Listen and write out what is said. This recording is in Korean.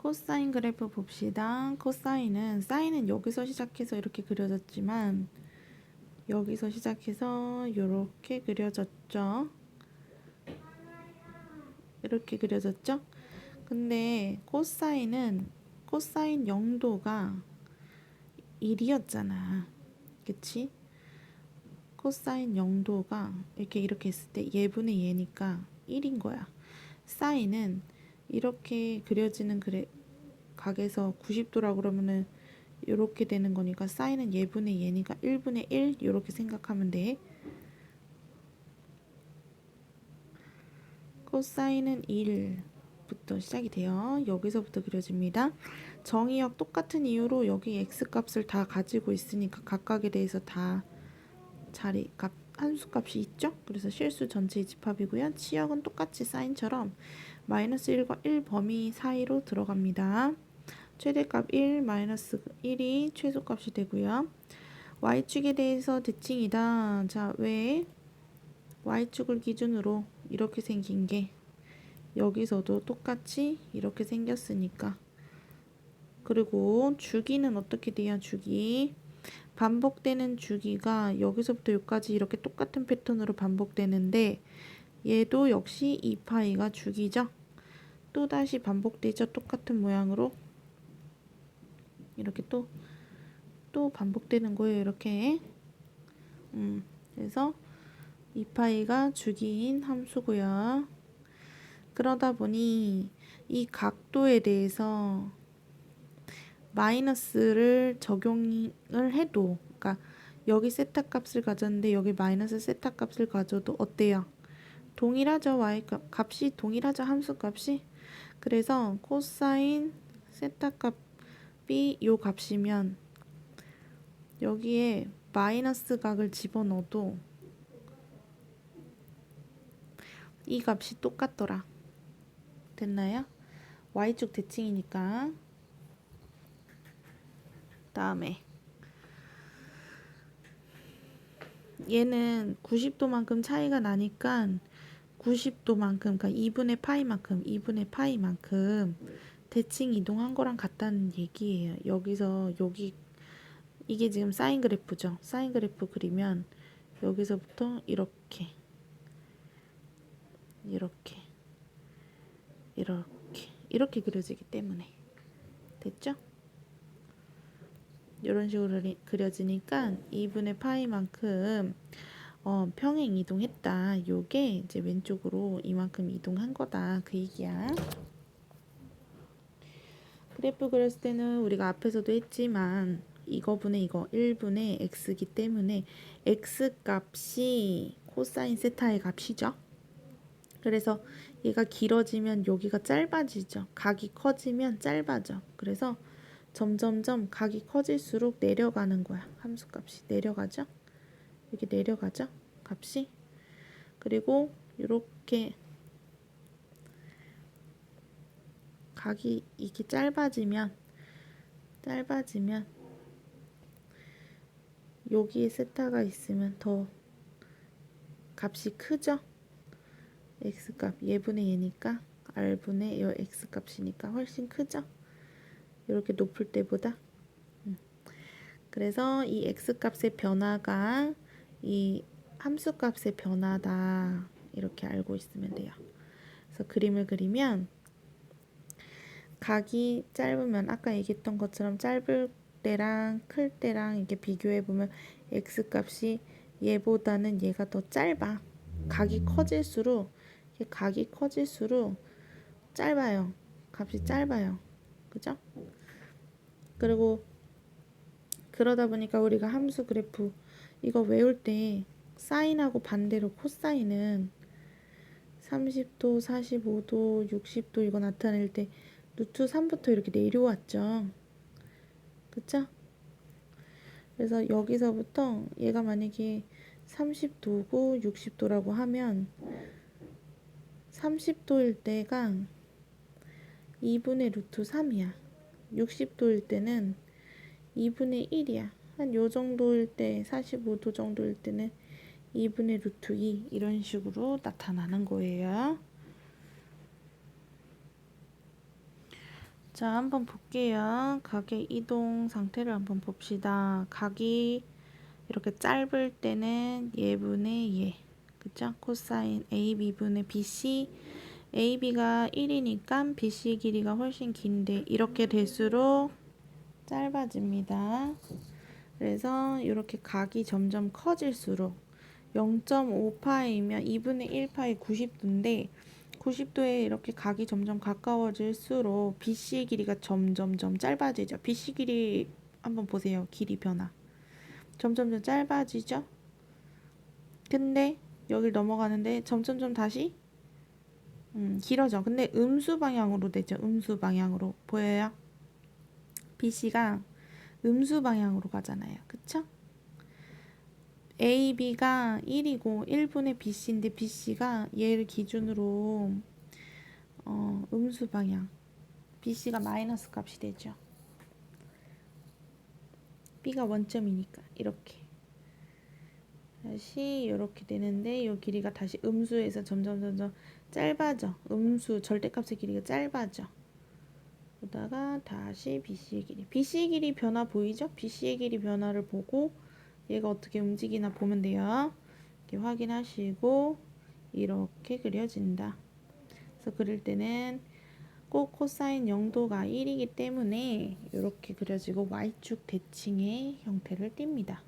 코사인 그래프 봅시다. 코사인은 사인은 여기서 시작해서 이렇게 그려졌지만 여기서 시작해서 이렇게 그려졌죠. 이렇게 그려졌죠? 근데 코사인은 코사인 0도가 1이었잖아. 그치? 코사인 0도가 이렇게 이렇게 했을 때 예분의 예니까 1인 거야. 사인은 이렇게 그려지는 그래 각에서 90도라 그러면은 이렇게 되는 거니까 사인은 예분의 예니까 1분의 1 이렇게 생각하면 돼. 코사인은 1부터 시작이 돼요. 여기서부터 그려집니다. 정의역 똑같은 이유로 여기 x 값을 다 가지고 있으니까 각각에 대해서 다 자리 값 한수 값이 있죠. 그래서 실수 전체의 집합이고요. 치역은 똑같이 사인처럼 마이너스 1과 1 범위 사이로 들어갑니다. 최대값 1, 마이너스 1이 최소값이 되고요. y축에 대해서 대칭이다. 자, 왜 y축을 기준으로 이렇게 생긴 게 여기서도 똑같이 이렇게 생겼으니까 그리고 주기는 어떻게 돼요? 주기 반복되는 주기가 여기서부터 여기까지 이렇게 똑같은 패턴으로 반복되는데 얘도 역시 2파이가 주기죠. 또다시 반복되죠. 똑같은 모양으로 이렇게 또 또 반복되는 거예요. 이렇게 음, 그래서 2파이가 주기인 함수고요. 그러다 보니 이 각도에 대해서 마이너스를 적용을 해도 그러니까 여기 세타 값을 가졌는데 여기 마이너스 세타 값을 가져도 어때요? 동일하죠. y 값이 동일하죠. 함수 값이. 그래서 코사인 세타 값이 요 값이면 여기에 마이너스 각을 집어넣어도 이 값이 똑같더라. 됐나요? y축 대칭이니까 다음에 얘는 90도만큼 차이가 나니까 90도만큼 그러니까 2분의 파이만큼 2분의 파이만큼 대칭 이동한 거랑 같다는 얘기예요. 여기서 여기 이게 지금 사인 그래프죠. 사인 그래프 그리면 여기서부터 이렇게 이렇게 이렇게 이렇게 그려지기 때문에 됐죠? 이런 식으로 그려지니까 2분의 파이만큼 어, 평행 이동했다. 요게 이제 왼쪽으로 이만큼 이동한 거다. 그 얘기야. 그래프 그렸을 때는 우리가 앞에서도 했지만 이거분의 이거 1분의 x기 때문에 x 값이 코사인 세타의 값이죠. 그래서 얘가 길어지면 여기가 짧아지죠. 각이 커지면 짧아져. 그래서 점점점 각이 커질수록 내려가는 거야. 함수값이 내려가죠. 이렇게 내려가죠. 값이. 그리고 이렇게 각이 이게 짧아지면 짧아지면 여기에 세타가 있으면 더 값이 크죠. x값 예분의 얘니까 r분의 요 x값이니까 훨씬 크죠. 이렇게 높을 때보다 음. 그래서 이 x값의 변화가 이 함수 값의 변화다 이렇게 알고 있으면 돼요. 그래서 그림을 그리면 각이 짧으면 아까 얘기했던 것처럼 짧을 때랑 클 때랑 이렇게 비교해 보면 x값이 얘보다는 얘가 더 짧아. 각이 커질수록 각이 커질수록 짧아요. 값이 짧아요. 그죠? 그리고 그러다 보니까 우리가 함수 그래프 이거 외울 때 사인하고 반대로 코사인은 30도, 45도, 60도 이거 나타낼 때 루트 3부터 이렇게 내려왔죠. 그쵸? 그래서 여기서부터 얘가 만약에 30도고 60도라고 하면 30도일 때가 2분의 루트 3이야. 60도일 때는 2분의 1이야. 한 요 정도일 때 45도 정도일 때는 2분의 루트 2 이런 식으로 나타나는 거예요. 자, 한번 볼게요. 각의 이동 상태를 한번 봅시다. 각이 이렇게 짧을 때는 예분의 예. 그쵸? 코사인 AB분의 BC. AB가 1이니까 BC 길이가 훨씬 긴데 이렇게 될수록 짧아집니다. 그래서 이렇게 각이 점점 커질수록 0.5파이면 2분의 1파이 90도인데 90도에 이렇게 각이 점점 가까워질수록 BC 길이가 점점점 짧아지죠. BC 길이 한번 보세요. 길이 변화. 점점점 짧아지죠. 근데 여길 넘어가는데 점점점 다시 음, 길어져. 근데 음수 방향으로 되죠. 음수 방향으로 보여요? BC가 음수 방향으로 가잖아요. 그쵸? AB가 1이고 1분의 BC인데 BC가 얘를 기준으로 어, 음수 방향 BC가 마이너스 값이 되죠. B가 원점이니까 이렇게 다시 이렇게 되는데 이 길이가 다시 음수에서 점점 점점 짧아져. 음수 절대값의 길이가 짧아져. 보다가 다시 BC의 길이. BC의 길이 변화 보이죠? BC의 길이 변화를 보고 얘가 어떻게 움직이나 보면 돼요. 이렇게 확인하시고 이렇게 그려진다. 그래서 그릴 때는 꼭 코사인 0도가 1이기 때문에 이렇게 그려지고 Y축 대칭의 형태를 띱니다.